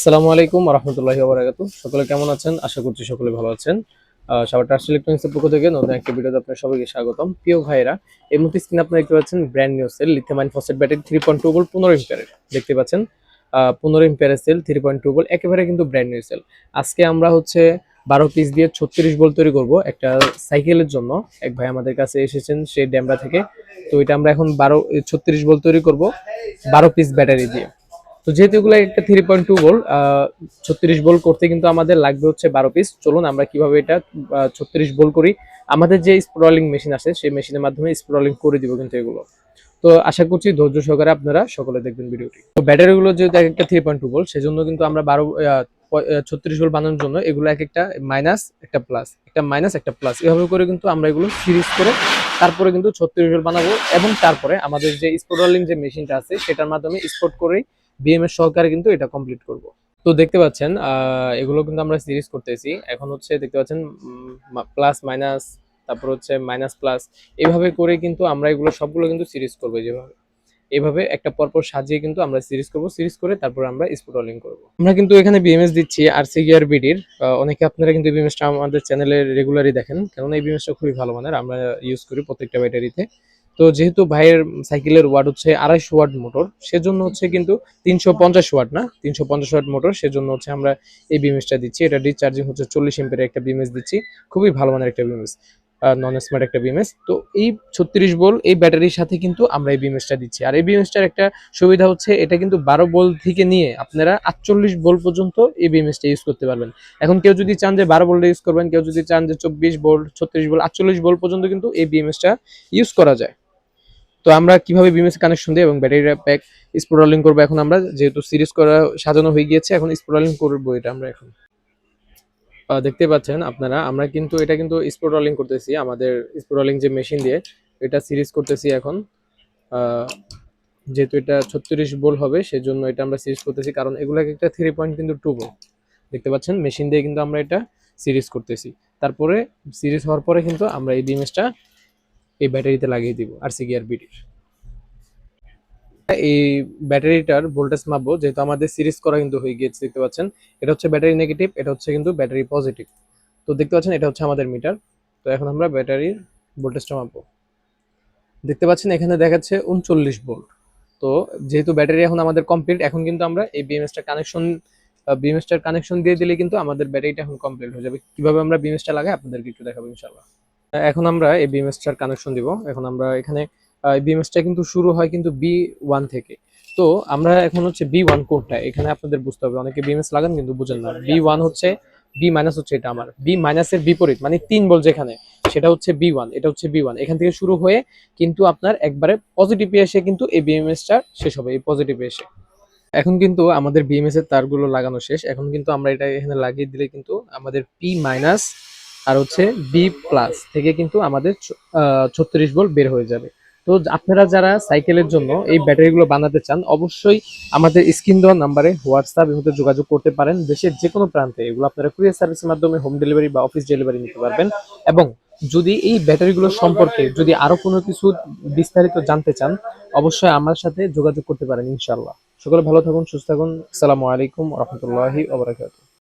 আসসালামু আলাইকুম রহমতুল্লাহি ওবরাকাত সকলে কেমন আছেন? আশা করছি সকলে ভালো আছেন। সবার টাচ ইলেকট্রনিক্সের পক্ষ থেকে নতুন একটা ভিডিওতে আপনার সবাইকে স্বাগতম। প্রিয় ভাইরা এই মুহূর্তে স্ক্রিনে আপনারা দেখতে পাচ্ছেন brand new cell lithium phosphate battery three point two volt পনেরো ইম্পিয়ারের দেখতে পাচ্ছেন? পনেরো ইম্পিয়ারের cell three point two volt একেবারে কিন্তু ব্র্যান্ড নিউ সেল আজকে আমরা হচ্ছে বারো পিস দিয়ে ছত্রিশ ভোল্ট তৈরি করব একটা সাইকেলের জন্য। এক ভাই আমাদের কাছে এসেছেন সেই ড্যামরা থেকে। তো এটা আমরা এখন বারো, ছত্রিশ ভোল্ট তৈরি করব বারো পিস ব্যাটারি দিয়ে। তো যেহেতু এগুলো একটা থ্রি পয়েন্ট টু ভোল্ট ছত্রিশ বোল করতে কিন্তু আমাদের লাগবে হচ্ছে বারো পিস চলুন আমরা কীভাবে এটা ছত্রিশ বোল করি। আমাদের যে স্প্রলিং মেশিন আছে সেই মেশিনের মাধ্যমে স্প্রলিং করে দিব কিন্তু এগুলো। তো আশা করছি ধৈর্য সহকারে আপনারা সকলে দেখবেন ভিডিওটি। তো ব্যাটারিগুলো যেহেতু এক একটা থ্রি পয়েন্ট টু ভোল্ট সেজন্য কিন্তু আমরা বারো ছত্রিশ ভোল্ট বানানোর জন্য এগুলো এক একটা মাইনাস একটা প্লাস একটা মাইনাস একটা প্লাস এভাবে করে কিন্তু আমরা এগুলো সিরিজ করে তারপরে কিন্তু ছত্রিশ ভোল্ট বানাবো। এবং তারপরে আমাদের যে স্পোর্টলিং যে মেশিনটা আছে, সেটার মাধ্যমে স্পোর্ট করেই বিএমএস সহকারে কিন্তু এটা কমপ্লিট করব। তো দেখতে পাচ্ছেন এগুলো কিন্তু আমরা সিরিজ করতেছি। এখন হচ্ছে দেখতে পাচ্ছেন প্লাস মাইনাস তারপর হচ্ছে মাইনাস প্লাস এইভাবে করে কিন্তু আমরা এগুলো সবগুলো কিন্তু সিরিজ করব যেভাবে। এভাবে একটা পরপর সাজিয়ে কিন্তু আমরা সিরিজ করব সিরিজ করে তারপর আমরা স্পোর্টলিং করব। আমরা কিন্তু এখানে বিএমএস দিচ্ছি আর সি গিয়ার বিডির অনেকে আপনারা কিন্তু বিএমএসটা আমাদের চ্যানেলে রেগুলারই দেখেন, কেননা এই বিএমএসটা খুবই ভালো মানের, আমরা ইউজ করি প্রত্যেকটা ব্যাটারিতে তো যেহেতু ভাইয়ের সাইকেলের ওয়াট হচ্ছে আড়াইশো ওয়াট মোটর, সেজন্য হচ্ছে কিন্তু তিনশো পঞ্চাশ ওয়াট না? তিনশো পঞ্চাশ ওয়াট মোটর, সেজন্য হচ্ছে আমরা এই বিএমএসটা দিচ্ছি। এটা ডিসচার্জিং হচ্ছে চল্লিশ এম্পের একটা বিএমএস দিচ্ছি। খুবই ভালো মানের একটা বিএমএস নন স্মার্ট একটা বিএমএস তো এই ছত্রিশ বল এই ব্যাটারির সাথে কিন্তু আমরা এই বিএমএসটা দিচ্ছি। আর এই বিএমএসটার একটা সুবিধা হচ্ছে, এটা কিন্তু বারো বল থেকে নিয়ে আপনারা আটচল্লিশ বল পর্যন্ত এই বিএমএসটা ইউজ করতে পারবেন। এখন কেউ যদি চান যে বারো বলটা ইউজ করবেন, কেউ যদি চান যে চব্বিশ বল, ছত্রিশ বল, আটচল্লিশ বল পর্যন্ত কিন্তু এই বিএমএসটা ইউজ করা যায়। তো আমরা কীভাবে বিএমএস কানেকশন দিই এবং ব্যাটারি প্যাক স্পোর্টলিং করব এখন আমরা, যেহেতু সিরিজ করা, সাজানো হয়ে গিয়েছে, এখন স্পোর্টলিং করব এটা আমরা এখন। দেখতে পাচ্ছেন আপনারা, আমরা কিন্তু এটা কিন্তু স্পোর্ট রলিং করতেছি, আমাদের স্পোর্ট রলিং যে মেশিন দিয়ে, এটা সিরিজ করতেছি এখন। যেহেতু এটা ছত্রিশ বোল হবে, সেজন্য এটা আমরা সিরিজ করতেছি, কারণ এগুলো একটা থ্রি পয়েন্ট কিন্তু টু বোল দেখতে পাচ্ছেন মেশিন দিয়ে কিন্তু আমরা এটা সিরিজ করতেছি। তারপরে সিরিজ হওয়ার পরে কিন্তু আমরা এই বিএমএসটা এই ব্যাটারিতে লাগিয়ে দিব আর সি গিয়ার বিডির এই ব্যাটারিটার ভোল্টেজ মাপবো, যেহেতু আমাদের সিরিজ করা কিন্তু হয়ে গিয়েছে, দেখতে পাচ্ছেন? এটা হচ্ছে ব্যাটারি নেগেটিভ এটা হচ্ছে কিন্তু ব্যাটারি পজিটিভ তো দেখতে পাচ্ছেন, এটা হচ্ছে আমাদের মিটার তো এখন আমরা ব্যাটারির ভোল্টেজটা মাপবো। দেখতে পাচ্ছেন, এখানে দেখাচ্ছে উনচল্লিশ ভোল্ট। তো যেহেতু ব্যাটারি এখন আমাদের কমপ্লিট এখন কিন্তু আমরা এই বিএমএসটা কানেকশন বিএমএসটার কানেকশন দিয়ে দিলে কিন্তু আমাদের ব্যাটারিটা এখন কমপ্লিট হয়ে যাবে। কীভাবে আমরা বিএমএসটা লাগাই, আপনাদেরকে একটু দেখাবো ইনশাল্লাহ এখন আমরা এই বিএমএসটার কানেকশন দিব। এখন আমরা এখানে বিএমএসটা কিন্তু শুরু হয় কিন্তু বি ওয়ান থেকে। তো আমরা এখন হচ্ছে বি ওয়ান কোডটা, এখানে আপনাদের বুঝতে হবে, অনেকে বিএমএস লাগান কিন্তু বুঝেন না। বি ওয়ান হচ্ছে বি মাইনাস হচ্ছে এটা আমার। বি মাইনাসের বিপরীত মানে তিন বল যেখানে, সেটা হচ্ছে বি ওয়ান এটা হচ্ছে বি ওয়ান এখান থেকে শুরু হয়ে কিন্তু আপনার একবারে পজিটিভে এসে কিন্তু এই বিএমএসটা শেষ হবে, এই পজিটিভে এসে। এখন কিন্তু আমাদের বিএমএস এর তারগুলো লাগানো শেষ। এখন কিন্তু আমরা এটা এখানে লাগিয়ে দিলে কিন্তু আমাদের পি মাইনাস আর হচ্ছে বি প্লাস থেকে কিন্তু আমাদের ছত্রিশ বল বের হয়ে যাবে। তো আপনারা যারা সাইকেলের জন্য এই ব্যাটারিগুলো বানাতে চান, অবশ্যই আমাদের স্ক্রিন দেওয়া নাম্বারে হোয়াটসঅ্যাপ এর যোগাযোগ করতে পারেন। দেশের যে কোনো প্রান্তে এগুলো আপনারা কুরিয়ার সার্ভিসের মাধ্যমে হোম ডেলিভারি বা অফিস ডেলিভারি নিতে পারবেন। এবং যদি এই ব্যাটারিগুলো সম্পর্কে যদি আরও কোনো কিছু বিস্তারিত জানতে চান, অবশ্যই আমার সাথে যোগাযোগ করতে পারেন ইনশাল্লাহ সকলে ভালো থাকুন, সুস্থ থাকুন। আসসালামু আলাইকুম রহমতুল্লাহি